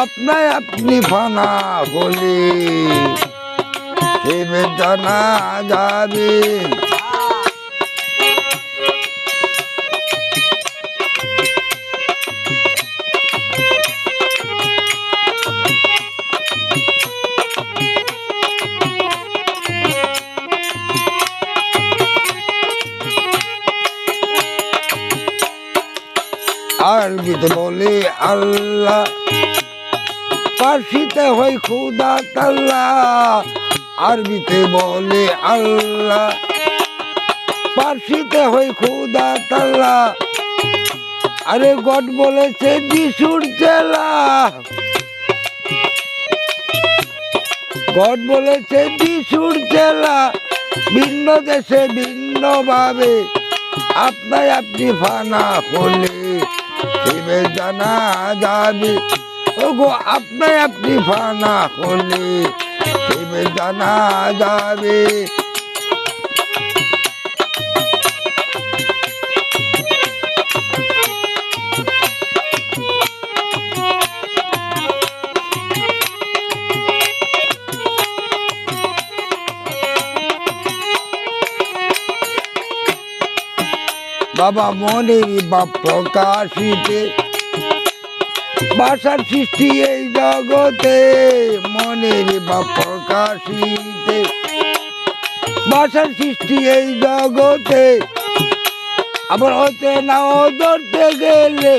আপনাই আপনি ফানা হলে হেবে জানা যাবে আরবিতে বলে আল্লাহ। পার্সিতে হয় খুদা তাল্লা, আরবিতে বলে আল্লাহ। পার্সিতে হয় খুদা তাল্লা। আরে গড বলেছে, যিশুর চেলা গড বলেছে, যিশুর চেলা ভিন্ন দেশে ভিন্ন ভাবে আপনাই আপনি ফানা হলে। শিবে জানা যাবি। ওগো আপনি আপনি ফানা হলে শিবে জানা যাবে। বাবা মনের বা প্রকাশিতে বাসার সৃষ্টি এই জগতে, মনের বা প্রকাশিতে বাসার সৃষ্টি এই জগতে। আবার হতে না ধরতে গেলে,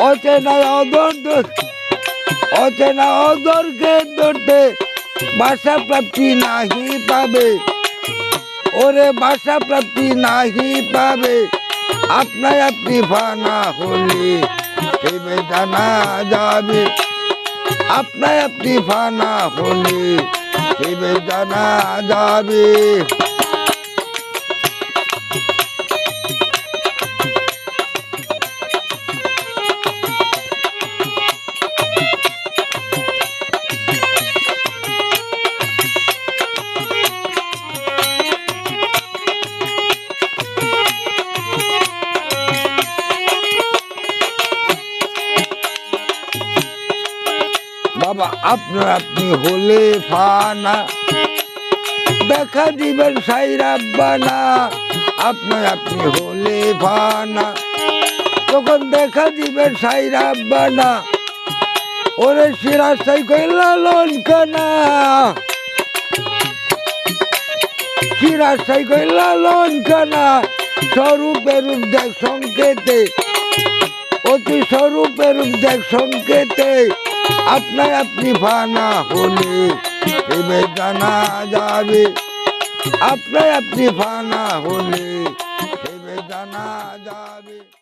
হতে না অদর হতে না অদরকে ধরতে বাসা প্রাপ্তি নাহি পাবে। ওরে বাসা প্রাপ্তি নাহি পাবে। আপনায় আপনি ফানা হলে সেবে জানা যাবে। আপনায় আপনি ফানা হলে সেবে জানা যাবে। বাবা, আপনার আপনি হলে ফানা। দেখা দিবেন সাইরাব্বানা আপনার আপনি হলে ফানা। তখন দেখা দিবেন সাইরাব্বানা ওরে সিরাজ সাই কই লালন কানা। সিরাজ সাই কই লালন কানা। স্বরূপের রূপ দেখ সংকেতে। অতি স্বরূপের রূপ দেখ সংকেতে। আপনাই আপনি ফানা হলে এবে জানা যাবে। আপনাই আপনি ফানা হলে এবে জানা যাবে।